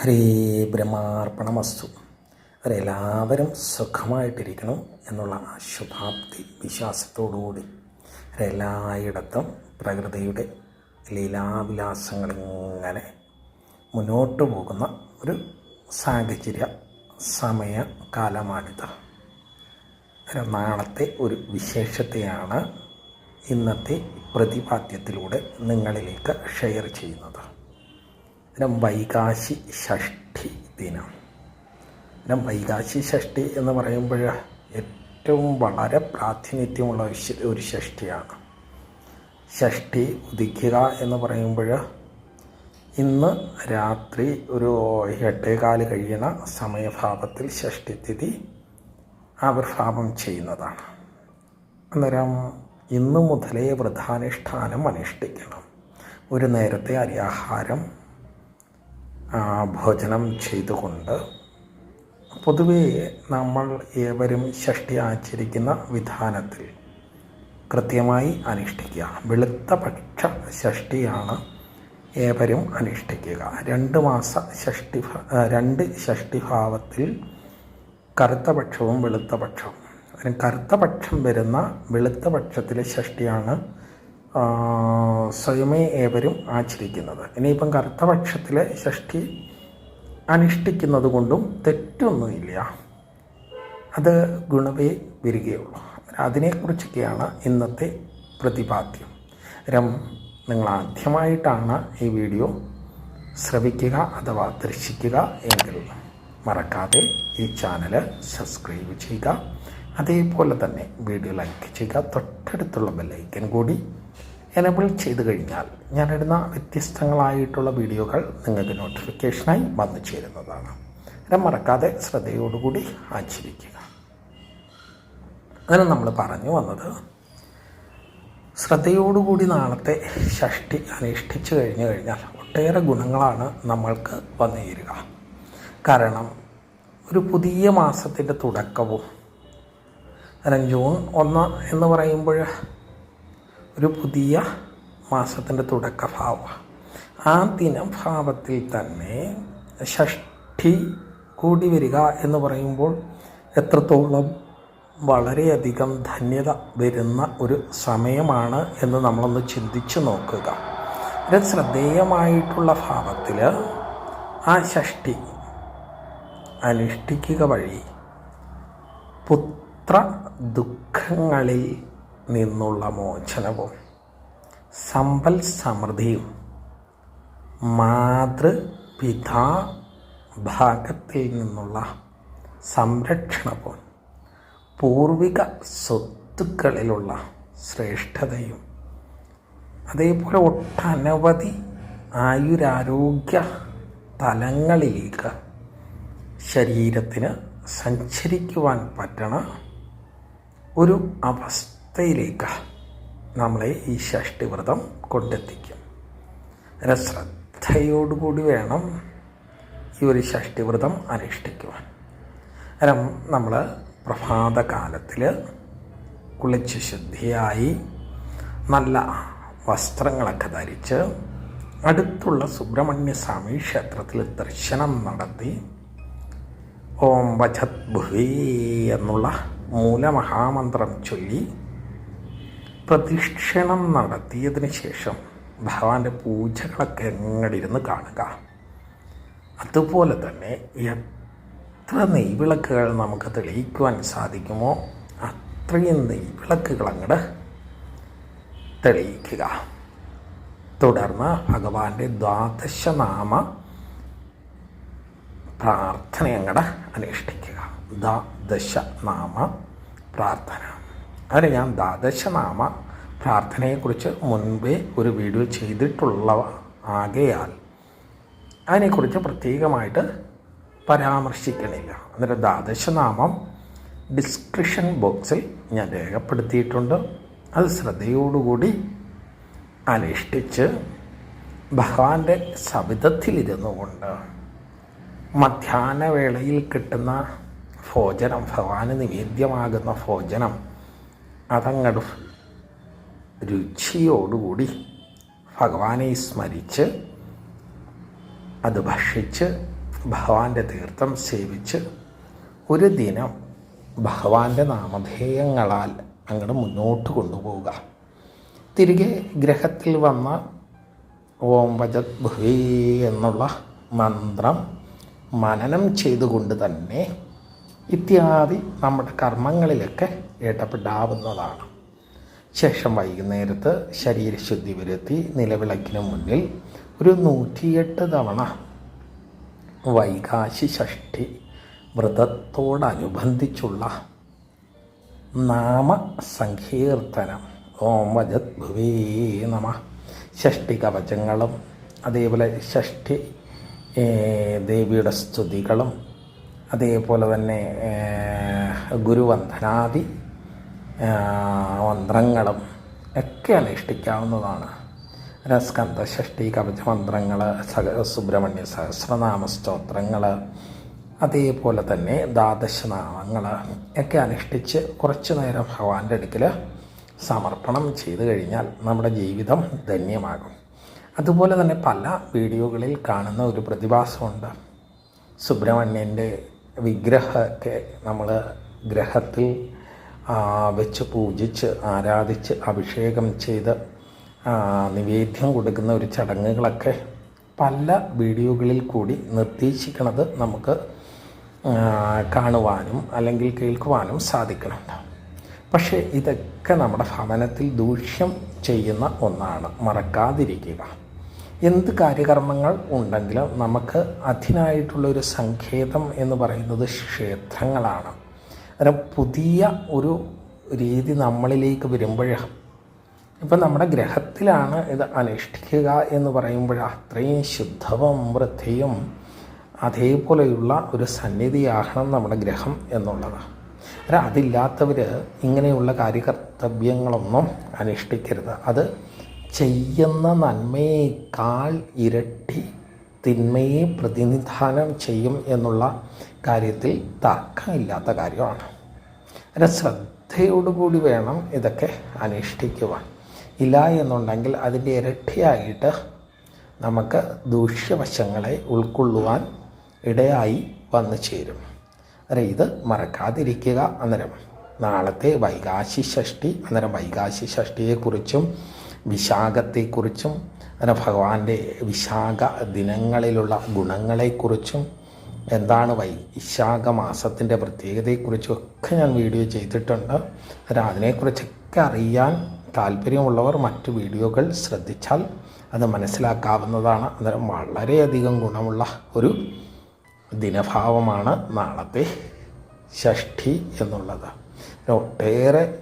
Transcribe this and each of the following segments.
ഹരേ ബ്രഹ്മാർപ്പണമസ്തു. അവരെല്ലാവരും സുഖമായിട്ടിരിക്കണം എന്നുള്ള ശുഭാപ്തി വിശ്വാസത്തോടുകൂടി. അവരെല്ലായിടത്തും പ്രകൃതിയുടെ ലീലാവിലാസങ്ങളിങ്ങനെ മുന്നോട്ട് പോകുന്ന ഒരു സാഹചര്യ സമയ കാലമാണിത് നാളത്തെ ഒരു വിശേഷത്തെയാണ് ഇന്നത്തെ പ്രതിപാദ്യത്തിലൂടെ നിങ്ങളിലേക്ക് ഷെയർ ചെയ്യുന്നത്. ദിനം വൈകാശി ഷഷ്ഠി ദിനം. പിന്നെ വൈകാശി ഷഷ്ഠി എന്ന് പറയുമ്പോൾ ഏറ്റവും വളരെ പ്രാതിനിധ്യമുള്ള ഒരു ഷഷ്ഠിയാണ്. ഷഷ്ഠി ഉദിക്കുക എന്ന് പറയുമ്പോൾ ഇന്ന് രാത്രി ഒരു എട്ടേകാൽ കഴിയുന്ന സമയഭാവത്തിൽ ഷഷ്ഠിതിഥി ആവിർഭാവം ചെയ്യുന്നതാണ്. അന്നേരം ഇന്നു മുതലേ വ്രതാനുഷ്ഠാനം അനുഷ്ഠിക്കണം. ഒരു നേരത്തെ അരിയാഹാരം ഭോജനം ചെയ്തുകൊണ്ട് പൊതുവേ നമ്മൾ ഏവരും ഷഷ്ടി ആചരിക്കുന്ന വിധാനത്തിൽ കൃത്യമായി അനുഷ്ഠിക്കുക. വെളുത്ത പക്ഷ ഷഷ്ടിയാണ് ഏവരും അനുഷ്ഠിക്കുക. രണ്ട് മാസ ഷഷ്ടി രണ്ട് ഷഷ്ടിഭാവത്തിൽ കറുത്ത പക്ഷവും വെളുത്ത പക്ഷവും. കറുത്ത പക്ഷം വരുന്ന വെളുത്ത പക്ഷത്തിലെ ഷഷ്ടിയാണ് സ്വയമേ ഏവരും ആചരിക്കുന്നത്. ഇനിയിപ്പം കറുത്തപക്ഷത്തിലെ ഷഷ്ടി അനുഷ്ഠിക്കുന്നത് കൊണ്ടും തെറ്റൊന്നുമില്ല. അത് ഗുണവേ വരികയുള്ളൂ. അതിനെക്കുറിച്ചൊക്കെയാണ് ഇന്നത്തെ പ്രതിപാദ്യം. രം നിങ്ങൾ ആദ്യമായിട്ടാണ് ഈ വീഡിയോ ശ്രവിക്കുക അഥവാ ദർശിക്കുക എങ്കിൽ മറക്കാതെ ഈ ചാനൽ സബ്സ്ക്രൈബ് ചെയ്യുക. അതേപോലെ തന്നെ വീഡിയോ ലൈക്ക് ചെയ്യുക. തൊട്ടടുത്തുള്ള ബെല്ലൈക്കൻ കൂടി എനബിൾ ചെയ്ത് കഴിഞ്ഞാൽ ഞാനിടുന്ന വ്യത്യസ്തങ്ങളായിട്ടുള്ള വീഡിയോകൾ നിങ്ങൾക്ക് നോട്ടിഫിക്കേഷനായി വന്നു ചേരുന്നതാണ്. അത് മറക്കാതെ ശ്രദ്ധയോടുകൂടി ആചരിക്കുക. അങ്ങനെ നമ്മൾ പറഞ്ഞു വന്നത് ശ്രദ്ധയോടുകൂടി നാളത്തെ ഷഷ്ടി അനുഷ്ഠിച്ചു കഴിഞ്ഞു കഴിഞ്ഞാൽ ഒട്ടേറെ ഗുണങ്ങളാണ് നമ്മൾക്ക് വന്നു ചേരുക. കാരണം ഒരു പുതിയ മാസത്തിന്റെ തുടക്കവും കാരണം ജൂൺ ഒന്ന് എന്ന് പറയുമ്പോൾ ഒരു പുതിയ മാസത്തിന്റെ തുടക്കഭാവം. ആ ദിനഭാവത്തിൽ തന്നെ ഷഷ്ഠി കൂടി വരിക എന്ന് പറയുമ്പോൾ എത്രത്തോളം വളരെയധികം ധന്യത വരുന്ന ഒരു സമയമാണ് എന്ന് നമ്മളൊന്ന് ചിന്തിച്ചു നോക്കുക. ഇത് ശ്രദ്ധേയമായിട്ടുള്ള ഭാവത്തിൽ ആ ഷഷ്ടി അനുഷ്ഠിക്കുക വഴി പുത്ര ദുഃഖങ്ങളിൽ നിന്നുള്ള മോചനവും സമ്പൽ സമൃദ്ധിയും മാതൃപിതാ ഭാഗത്തിൽ നിന്നുള്ള സംരക്ഷണവും പൂർവിക സ്വത്തുക്കളിലുള്ള ശ്രേഷ്ഠതയും അതേപോലെ ഒട്ടനവധി ആയുരാരോഗ്യ തലങ്ങളിലേക്ക് ശരീരത്തിന് സഞ്ചരിക്കുവാൻ പറ്റണ ഒരു അവസ്ഥയിലേക്ക് നമ്മളെ ഈ ഷഷ്ടിവ്രതം കൊണ്ടെത്തിക്കും. അതിന് ശ്രദ്ധയോടുകൂടി വേണം ഈ ഒരു ഷഷ്ടിവ്രതം അനുഷ്ഠിക്കുവാൻ. കാരണം നമ്മൾ പ്രഭാതകാലത്തിൽ കുളിച്ച് ശുദ്ധിയായി നല്ല വസ്ത്രങ്ങളൊക്കെ ധരിച്ച് അടുത്തുള്ള സുബ്രഹ്മണ്യ സ്വാമി ക്ഷേത്രത്തിൽ ദർശനം നടത്തി ഓം വജത് ഭുവേ എന്നുള്ള മൂലമഹാമന്ത്രം ചൊല്ലി പ്രദക്ഷിണം നടത്തിയതിന് ശേഷം ഭഗവാന്റെ പൂജകളൊക്കെ എങ്ങടിരുന്ന് കാണുക. അതുപോലെ തന്നെ എത്ര നെയ്വിളക്കുകൾ നമുക്ക് തെളിയിക്കുവാൻ സാധിക്കുമോ അത്രയും നെയ്വിളക്കുകൾ അങ്ങോട്ട് തെളിയിക്കുക. തുടർന്ന് ഭഗവാന്റെ ദ്വാദശനാമ പ്രാർത്ഥന അങ്ങടെ അനുഷ്ഠിക്കുക. ദ്വാദശനാമ പ്രാർത്ഥന. അതിന് ഞാൻ ദ്വാദശനാമ പ്രാർത്ഥനയെക്കുറിച്ച് മുൻപേ ഒരു വീഡിയോ ചെയ്തിട്ടുള്ള ആകയാൽ അതിനെക്കുറിച്ച് പ്രത്യേകമായിട്ട് പരാമർശിക്കണില്ല. അന്നേരം ദ്വാദശനാമം ഡിസ്ക്രിപ്ഷൻ ബോക്സിൽ ഞാൻ രേഖപ്പെടുത്തിയിട്ടുണ്ട്. അത് ശ്രദ്ധയോടുകൂടി അനുഷ്ഠിച്ച് ഭഗവാന്റെ സവിധത്തിലിരുന്നു കൊണ്ട് മധ്യാഹ്നവേളയിൽ കിട്ടുന്ന ഭോജനം ഭഗവാന് നിവേദ്യമാകുന്ന ഭോജനം അതങ്ങട് രുചിയോടുകൂടി ഭഗവാനെ സ്മരിച്ച് അത് ഭക്ഷിച്ച് ഭഗവാന്റെ തീർത്ഥം സേവിച്ച് ഒരു ദിനം ഭഗവാന്റെ നാമധേയങ്ങളാൽ അങ്ങോട്ട് മുന്നോട്ട് കൊണ്ടുപോവുക. തിരികെ ഗ്രഹത്തിൽ വന്ന ഓം വജത് ഭുവേ എന്നുള്ള മന്ത്രം മനനം ചെയ്തുകൊണ്ട് തന്നെ ഇത്യാദി നമ്മുടെ കർമ്മങ്ങളിലൊക്കെ ഏട്ടപ്പെടാവുന്നതാണ് ശേഷം വൈകുന്നേരത്ത് ശരീരശുദ്ധി വരുത്തി നിലവിളക്കിന് മുന്നിൽ ഒരു നൂറ്റിയെട്ട് തവണ വൈകാശി ഷഷ്ഠി വ്രതത്തോടനുബന്ധിച്ചുള്ള നാമസങ്കീർത്തനം ഓം വജത് ഭുവേ നമ. ഷഷ്ടി കവചങ്ങളും അതേപോലെ ഷഷ്ടി ദേവിയുടെ സ്തുതികളും അതേപോലെ തന്നെ ഗുരുവന്ധനാദി മന്ത്രങ്ങളും ഒക്കെ അനുഷ്ഠിക്കാവുന്നതാണ് രസ്കന്ധ ഷഷ്ടി കവച മന്ത്രങ്ങൾ സുബ്രഹ്മണ്യ സഹസ്രനാമ സ്തോത്രങ്ങൾ അതേപോലെ തന്നെ ദ്വാദശനാമങ്ങൾ ഒക്കെ അനുഷ്ഠിച്ച് കുറച്ച് നേരം ഭഗവാന്റെ അടുക്കൽ സമർപ്പണം ചെയ്തു കഴിഞ്ഞാൽ നമ്മുടെ ജീവിതം ധന്യമാകും. അതുപോലെ തന്നെ പല വീഡിയോകളിൽ കാണുന്ന ഒരു പ്രതിഭാസമുണ്ട്. സുബ്രഹ്മണ്യന്റെ വിഗ്രഹമൊക്കെ നമ്മൾ ഗ്രഹത്തിൽ വെച്ച് പൂജിച്ച് ആരാധിച്ച് അഭിഷേകം ചെയ്ത് നിവേദ്യം കൊടുക്കുന്ന ഒരു ചടങ്ങുകളൊക്കെ പല വീഡിയോകളിൽ കൂടി നിർദ്ദേശിക്കുന്നത് നമുക്ക് കാണുവാനും അല്ലെങ്കിൽ കേൾക്കുവാനും സാധിക്കുന്നുണ്ട്. പക്ഷേ ഇതൊക്കെ നമ്മുടെ ഭവനത്തിൽ ദൂഷ്യം ചെയ്യുന്ന ഒന്നാണ്. മറക്കാതിരിക്കുക. എന്ത് കാര്യകർമ്മങ്ങൾ ഉണ്ടെങ്കിലും നമുക്ക് അതിനായിട്ടുള്ളൊരു സങ്കേതം എന്ന് പറയുന്നത് ക്ഷേത്രങ്ങളാണ്. അന്നേരം പുതിയ ഒരു രീതി നമ്മളിലേക്ക് വരുമ്പോഴും ഇപ്പം നമ്മുടെ ഗ്രഹത്തിലാണ് ഇത് അനുഷ്ഠിക്കുക എന്ന് പറയുമ്പോൾ അത്രയും ശുദ്ധവും വൃത്തിയും അതേപോലെയുള്ള ഒരു സന്നിധിയാകണം നമ്മുടെ ഗ്രഹം എന്നുള്ളത്. അതില്ലാത്തവർ ഇങ്ങനെയുള്ള കാര്യകർത്തവ്യങ്ങളൊന്നും അനുഷ്ഠിക്കരുത്. അത് ചെയ്യുന്ന നന്മയേക്കാൾ ഇരട്ടി തിന്മയെ പ്രതിനിധാനം ചെയ്യും എന്നുള്ള കാര്യത്തിൽ തർക്കമില്ലാത്ത കാര്യമാണ്. അതിന്റെ ശ്രദ്ധയോടുകൂടി വേണം ഇതൊക്കെ അനുഷ്ഠിക്കുവാൻ. ഇല്ല എന്നുണ്ടെങ്കിൽ അതിന്റെ ഇരട്ടിയായിട്ട് നമുക്ക് ദൂഷ്യവശങ്ങളെ ഉൾക്കൊള്ളുവാൻ ഇടയായി വന്നു ചേരും. അന്നേരം ഇത് മറക്കാതിരിക്കുക അന്നേരം. നാളത്തെ വൈകാശി ഷഷ്ടി അന്നേരം വൈകാശി ഷഷ്ടിയെക്കുറിച്ചും വിശാഖത്തെക്കുറിച്ചും അങ്ങനെ ഭഗവാന്റെ വിശാഖ ദിനങ്ങളിലുള്ള ഗുണങ്ങളെക്കുറിച്ചും എന്താണ് വൈ വൈശാഖ മാസത്തിന്റെ പ്രത്യേകതയെക്കുറിച്ചും ഒക്കെ ഞാൻ വീഡിയോ ചെയ്തിട്ടുണ്ട്. അന്നേരം അതിനെക്കുറിച്ചൊക്കെ അറിയാൻ താല്പര്യമുള്ളവർ മറ്റു വീഡിയോകൾ ശ്രദ്ധിച്ചാൽ അത് മനസ്സിലാക്കാവുന്നതാണ്. അന്നേരം വളരെയധികം ഗുണമുള്ള ഒരു ദിനഭാവമാണ് നാളത്തെ ഷഷ്ഠി എന്നുള്ളത്. ഒട്ടേറെ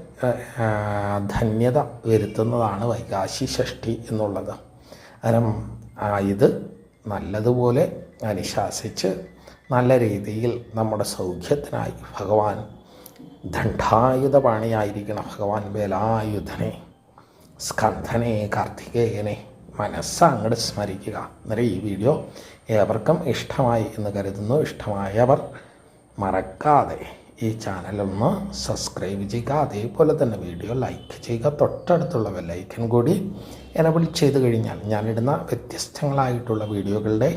ധന്യത വരുത്തുന്നതാണ് വൈകാശി ഷഷ്ടി എന്നുള്ളത്. കാരണം ഇത് നല്ലതുപോലെ അനുശാസിച്ച് നല്ല രീതിയിൽ നമ്മുടെ സൗഖ്യത്തിനായി ഭഗവാൻ ദണ്ഡായുധ പാണിയായിരിക്കണം ഭഗവാൻ വേലായുധനെ സ്കന്ധനെ കാർത്തികേയനെ മനസ്സ് സ്മരിക്കുക. അന്നേരം ഈ വീഡിയോ ഏവർക്കും ഇഷ്ടമായി എന്ന് കരുതുന്നു. ഇഷ്ടമായവർ മറക്കാതെ ഈ ചാനലൊന്ന് സബ്സ്ക്രൈബ് ചെയ്യുക അതേപോലെ തന്നെ വീഡിയോ ലൈക്ക് ചെയ്യുക തൊട്ടടുത്തുള്ള ബെല്ലൈക്കൻ കൂടി എനബിൾ ചെയ്ത് കഴിഞ്ഞാൽ ഞാനിടുന്ന വ്യത്യസ്തങ്ങളായിട്ടുള്ള വീഡിയോകളുടെ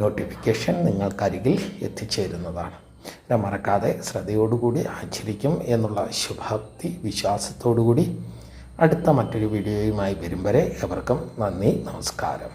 നോട്ടിഫിക്കേഷൻ നിങ്ങൾക്കരികിൽ എത്തിച്ചേരുന്നതാണ്. മറക്കാതെ ശ്രദ്ധയോടുകൂടി ആചരിക്കും എന്നുള്ള ശുഭാപ്തി വിശ്വാസത്തോടുകൂടി അടുത്ത മറ്റൊരു വീഡിയോയുമായി വരും വരെ എവർക്കും നന്ദി നമസ്കാരം.